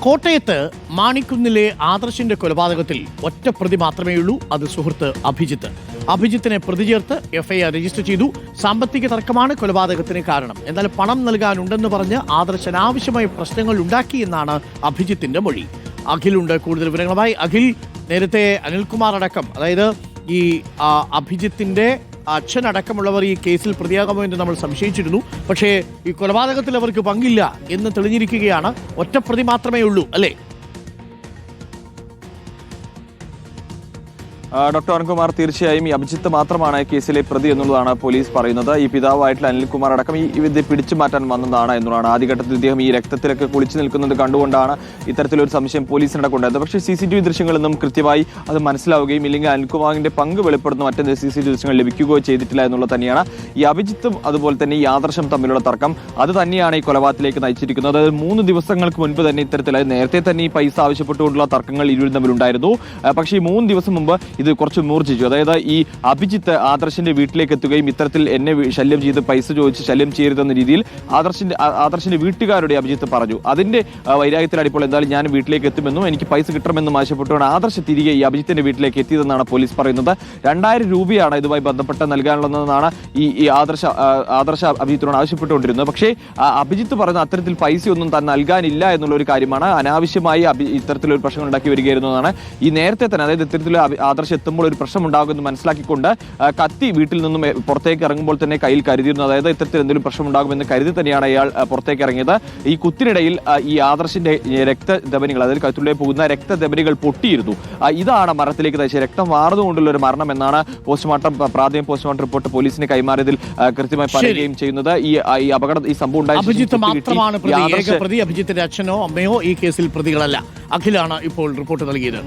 കോട്ടയത്ത് മാണിക്കുന്നിലെ ആദർശിന്റെ കൊലപാതകത്തിൽ ഒറ്റ പ്രതി മാത്രമേ ഉള്ളൂ അത് സുഹൃത്ത് അഭിജിത്ത്. അഭിജിത്തിനെ പ്രതി ചേർത്ത് എഫ്ഐആർ രജിസ്റ്റർ ചെയ്തു. സാമ്പത്തിക തർക്കമാണ് കൊലപാതകത്തിന് കാരണം. എന്നാൽ പണം നൽകാനുണ്ടെന്ന് പറഞ്ഞ് ആദർശൻ ആവശ്യമായ പ്രശ്നങ്ങൾ ഉണ്ടാക്കി എന്നാണ് അഭിജിത്തിന്റെ മൊഴി. അഖിലുണ്ട് കൂടുതൽ വിവരങ്ങളുമായി അഖിൽ. നേരത്തെ അനിൽകുമാർ അടക്കം അതായത് ഈ ആ, അച്ഛനടക്കമുള്ളവർ ഈ കേസിൽ പ്രതിയാകുമോ എന്ന് നമ്മൾ സംശയിച്ചിരുന്നു. പക്ഷേ ഈ കൊലപാതകത്തിൽ അവർക്ക് പങ്കില്ല എന്ന് തെളിഞ്ഞിരിക്കുകയാണ്. ഒറ്റപ്രതി മാത്രമേ ഉള്ളൂ അല്ലേ? ഡോക്ടർ അരുൺകുമാർ തീർച്ചയായും ഈ അഭിജിത്ത് മാത്രമാണ് കേസിലെ പ്രതി എന്നുള്ളതാണ് പോലീസ് പറയുന്നത്. ഈ പിതാവായിട്ടുള്ള അനിൽകുമാർ അടക്കം ഈ ഇത് പിടിച്ചു മാറ്റാൻ വന്നതാണ് എന്നുള്ളതാണ്. ആദ്യഘട്ടത്തിൽ ഇദ്ദേഹം ഈ രക്തത്തിലൊക്കെ കുളിച്ചു നിൽക്കുന്നത് കണ്ടുകൊണ്ടാണ് ഇത്തരത്തിലൊരു സംശയം പോലീസിനടക്കം ഉണ്ടായത് പക്ഷേ സി സി ടി വി ദൃശ്യങ്ങളിൽ നിന്നും കൃത്യമായി അത് മനസ്സിലാവുകയും ഇല്ലെങ്കിൽ അനിൽകുമാറിന്റെ പങ്ക് വെളിപ്പെടുന്ന മറ്റെന്ത് സി സി ടി ദൃശ്യങ്ങൾ ലഭിക്കുകയോ ചെയ്തിട്ടില്ല എന്നുള്ളത് തന്നെയാണ്. ഈ അഭിജിത്തും അതുപോലെ തന്നെ ഈ ആദർശം തമ്മിലുള്ള തർക്കം അത് തന്നെയാണ് ഈ കൊലപാതകത്തിലേക്ക് നയിച്ചിരിക്കുന്നത്. അതായത് മൂന്ന് ദിവസങ്ങൾക്ക് മുൻപ് തന്നെ ഇത്തരത്തിൽ നേരത്തെ തന്നെ ഈ പൈസ ആവശ്യപ്പെട്ടുകൊണ്ടുള്ള തർക്കങ്ങൾ ഇരുവരും തമ്മിലുണ്ടായിരുന്നു. പക്ഷേ ഈ മൂന്ന് ദിവസം മുമ്പ് ഇത് കുറച്ച് മൂർജിച്ചു അതായത് ഈ അഭിജിത്ത് ആദർശിന്റെ വീട്ടിലേക്ക് എത്തുകയും ഇത്തരത്തിൽ എന്നെ ശല്യം ചെയ്ത് പൈസ ചോദിച്ച് ശല്യം ചെയ്യരുതെന്ന രീതിയിൽ ആദർശിന്റെ ആദർശിന്റെ വീട്ടുകാരുടെ അഭിജിത്ത് പറഞ്ഞു. അതിന്റെ വൈരാഗ്യത്തിലാണ് ഇപ്പോൾ എന്തായാലും ഞാൻ വീട്ടിലേക്ക് എത്തുമെന്നും എനിക്ക് പൈസ കിട്ടണമെന്നും ആവശ്യപ്പെട്ടുകൊണ്ട് ആദർശ് തിരികെ ഈ അഭിജിത്തിന്റെ വീട്ടിലേക്ക് എത്തിയതെന്നാണ് പോലീസ് പറയുന്നത്. രണ്ടായിരം രൂപയാണ് ഇതുമായി ബന്ധപ്പെട്ട് നൽകാനുള്ളതെന്നാണ് ഈ ഈ ആദർശ ആദർശ അഭിജിത്തിനോട് ആവശ്യപ്പെട്ടുകൊണ്ടിരുന്നത്. പക്ഷേ അഭിജിത്ത് പറയുന്ന അത്തരത്തിൽ പൈസയൊന്നും താൻ നൽകാനില്ല എന്നുള്ള ഒരു കാര്യമാണ് അനാവശ്യമായി ഇത്തരത്തിലൊരു പ്രശ്നം ഉണ്ടാക്കി വരികയായിരുന്നു എന്നാണ് ഈ നേരത്തെ തന്നെ അതായത് ഇത്തരത്തിൽ അഭി- ആദർശ് എത്തുമ്പോൾ ഒരു പ്രശ്നം ഉണ്ടാകുമെന്ന് മനസ്സിലാക്കിക്കൊണ്ട് കത്തി വീട്ടിൽ നിന്നും പുറത്തേക്ക് ഇറങ്ങുമ്പോൾ തന്നെ കയ്യിൽ കരുതിയിരുന്നു. അതായത് ഇത്തരത്തിൽ എന്തെങ്കിലും പ്രശ്നം ഉണ്ടാകുമെന്ന് കരുതി തന്നെയാണ് അയാൾ പുറത്തേക്ക് ഇറങ്ങിയത്. ഈ കുത്തിനിടയിൽ ഈ ആദർശിന്റെ രക്തധമനികൾ അതായത് കത്തിലൂടെ പോകുന്ന രക്തധമനികൾ പൊട്ടിയിരുന്നു. ഇതാണ് മരത്തിലേക്ക് തയ്ച്ച രക്തം വാർന്നുകൊണ്ടുള്ള ഒരു മരണം എന്നാണ് പോസ്റ്റ്മോർട്ടം പ്രാഥമിക പോസ്റ്റ്മോർട്ടം റിപ്പോർട്ട് പോലീസിന് കൈമാറിയതിൽ കൃത്യമായി പറയുകയും ചെയ്യുന്നത്. ഈ ഈ അപകടം ഈ സംഭവം ഉണ്ടായ ശേഷം അഭിജിത്ത് കുത്തി കിട്ടി. മാത്രമാണ് പ്രതി ഏക പ്രതി അഭിജിത്തിന്റെ അച്ഛനോ അമ്മയോ ഈ കേസിൽ പ്രതികളല്ല. അഖിലാണ് ഇപ്പോൾ റിപ്പോർട്ട് നൽകിയത്.